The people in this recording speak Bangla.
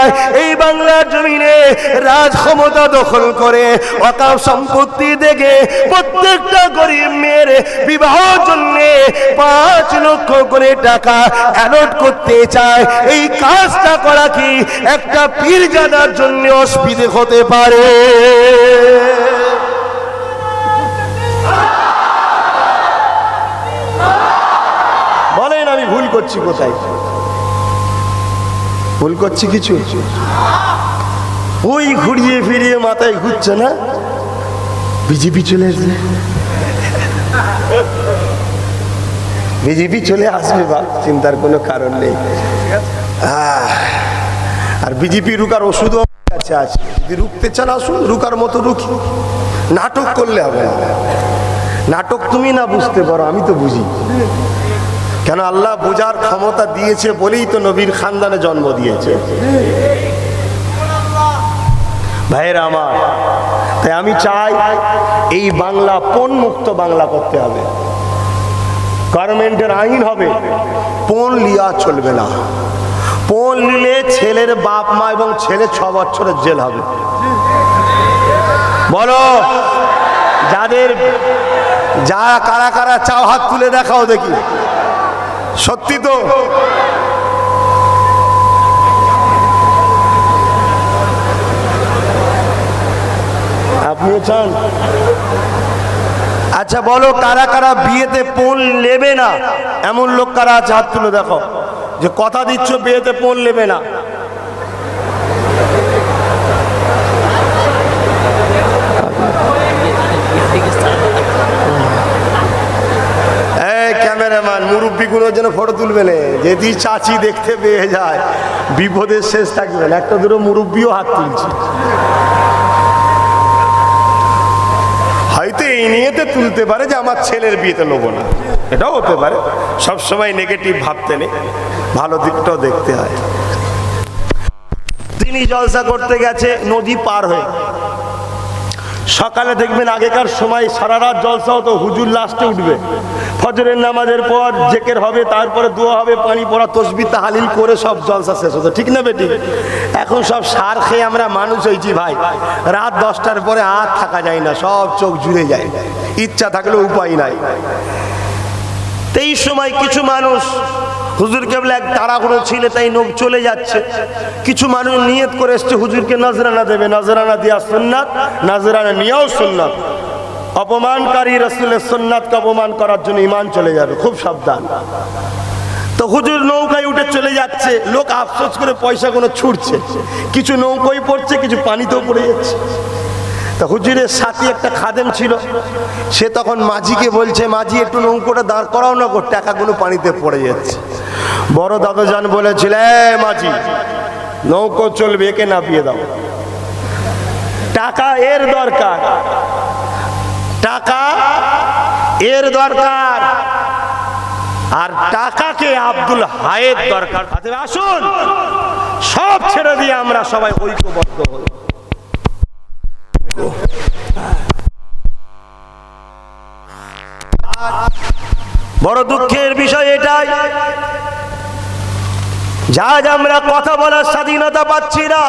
চায় এই বাংলার জমিনে রাজ ক্ষমতা দখল করে অকাপ সম্পত্তি দেখে প্রত্যেকটা গরিব মেয়ের বিবাহ জন্য পাঁচ লক্ষ করে টাকা অ্যালট করতে চায়। এই কাজটা করা কি একটা পীর জানার জন্য অসুবিধে হতে পারে? বলেন আমি ভুল করছি কোথায়? ভুল করছি কিছু? ওই ঘুরিয়ে ফিরিয়ে মাথায় ঘুরছে না? বিজেপি চলে আসবে। বিজেপি চলে আসবে বা, চিন্তার কোনো কারণ নেই। আর বিজেপি রুকার ওষুধও কাছে আছে যদি রুখতে চান, আসুন, রুকার মতো রুখি। নাটক করলে হবে নাটক তুমি না বুঝতে পারো, আমি তো বুঝি। কেন আল্লাহ বোঝার ক্ষমতা দিয়েছে বলেই তো নবীর খানদানে জন্ম দিয়েছে। ভাইয়েরা আমার, তাই আমি চাই এই বাংলা পণ মুক্ত বাংলা করতে হবে। গার্মেন্টের আইন হবে, পণ লিয়া চলবে না। পণ নিলে ছেলের বাপ মা এবং ছেলে ছ বছরের জেল হবে। বলো, যাদের যা কারা কারা চাও হাত তুলে দেখাও দেখি। সত্যি তো? আপনিও চান? আচ্ছা বলো কারা কারা বিয়েতে পোল নেবে না? এমন লোক কারা আছে? হাত তুলে দেখো। যে কথা দিচ্ছ বিয়েতে পোল নেবে না এই ক্যামেরাম্যান মুরব্বীগুলোর জন্য ফটো তুলবে না। যদি চাচি দেখতে পেয়ে যায়, বিপদের শেষ থাকবে না। একটা দুটো মুরব্বীও হাত তুলছে। হয়তো এই নিয়েতে তুলতে পারে যে আমার ছেলের বিয়েতে নেব না। এটাও হতে পারে। সবসময় নেগেটিভ ভাবতে নেই। ভালো দিকটাও দেখতে হয়। তিনি জলসা করতে গেছে, নদী পার হয়ে। সকালে দেখবেন আগেকার সময় সারা রাত জলসা হতো হুজুর লাস্টে উঠবে। ফজরের নামাজের পর জেকের হবে, তারপরে দোয়া হবে, পানি পড়া, তসবি, তাহালিল করে সব জলসা শেষ হতো। ঠিক না বেটি? এখন সব সার খেয়ে আমরা মানুষ হয়েছি ভাই। রাত দশটার পরে আর থাকা যায় না, সব চোখ জুড়ে যায়। ইচ্ছা থাকলেও উপায় নাই। এই সময় কিছু মানুষ হুজুর কেবল এক তাড়াহুড়ো ছিল, তাই নোক চলে যাচ্ছে। কিছু মানুষ নিয়ত করে এসছে, হুজুরকে নজরানা দেবে, নজরানা দেওয়া সুন্নাত, নজরানা নিয়েও সুন্নাত। অপমানকারী রসুলের সুন্নাতকে অপমান করার জন্য ইমান চলে যাবে, খুব সাবধান। তো হুজুর নৌকায় উঠে চলে যাচ্ছে, লোক আফসোস করে পয়সা কোনো ছুটছে কিছু নৌকোয় পড়ছে, কিছু পানিতেও পড়ে যাচ্ছে। তা হুজুরের সাথে একটা খাদেম ছিল। সে তখন মাঝিকে বলছে, মাঝি, একটু নৌকোটা দাঁড় করাও না গো, টাকাগুলো পানিতে পড়ে যাচ্ছে। বড় দাদাজান বলেছিল মাঝি, নৌকো চলবে, একে নাপিয়ে দাও। টাকা এর দরকার। টাকা এর দরকার। আর টাকাকে আব্দুল হায়ের দরকার। আসুন, সব ছেড়ে দিয়ে আমরা সবাই ঐক্যবদ্ধ হই। বড় দুঃখের বিষয় এটাই। যা আমরা কথা বলার স্বাধীনতা পাচ্ছি না।